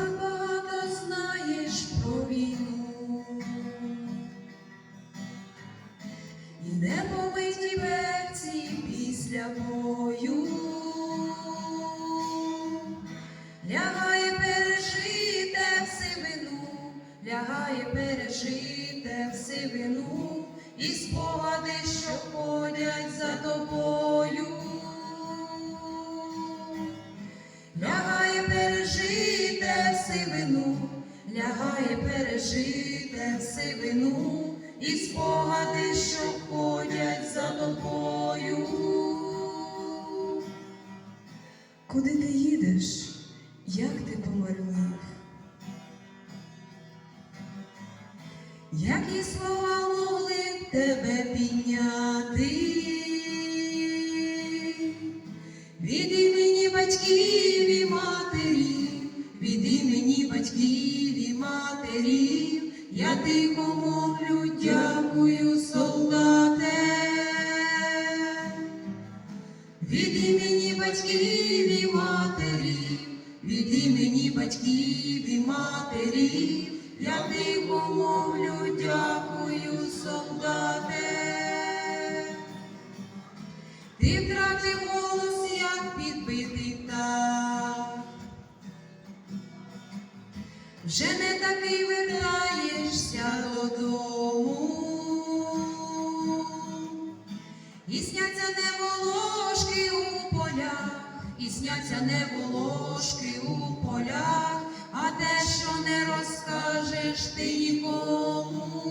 Ти так багато знаєш про війну. І не помиті берці після бою. Лягає пережите сивину, лягає пережите в сивину, і спогади, що ходять за тобою. Пережите сивину, і спогади, що ходять за тобою. Куди ти їдеш? Як ти померлив? Які слова могли тебе матерів, я тихо мовлю, дякую, солдате. Від імені батьків і матерів, від імені батьків і матерів, я тихо мовлю, дякую, солдате. Вже не такий вертаєшся додому. І сняться не волошки у полях, і сняться не волошки у полях, а те, що не розкажеш ти нікому.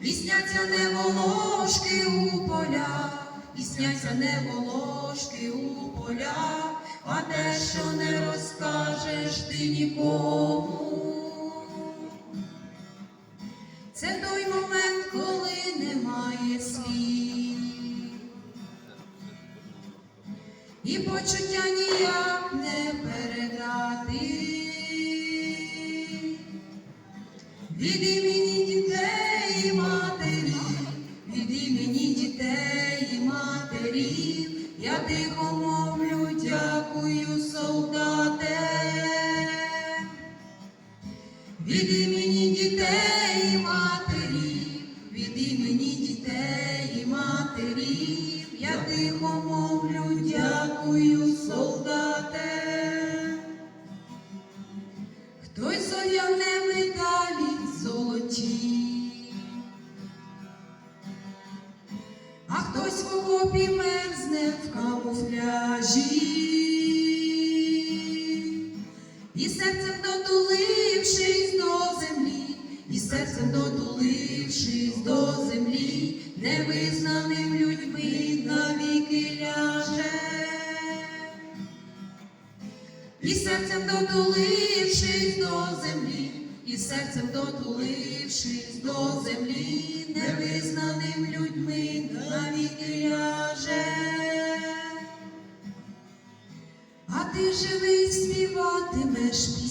І сняться не волошки у полях, і сняться не волошки у полях, а те, що не розкажеш ти нікому. Це той момент, коли немає слів. І почуття ніяк не передати. Від імені матерів, я тихо мовлю, дякую, солдате. Хтось одягне медалі золоті, а хтось в окопі мерзне і серцем дотулившись до землі, невизнаним людьми навіки ляже. І серцем дотулившись до землі, і серцем дотулившись до землі, невизнаним людьми навіки ляже. А ти живий співатимеш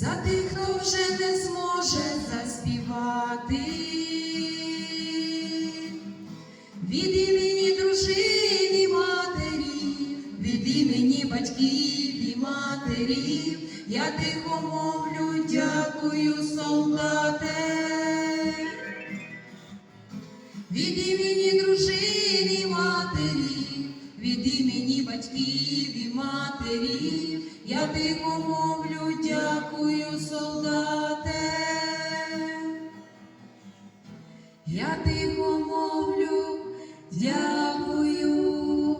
За тих, хто вже не зможе заспівати. Від імені дружини матерів, від імені батьків і матерів, я тихо мовлю, дякую, солдате. Від імені дружини матерів, від імені батьків і матерів, я тихо мовлю, Дякую.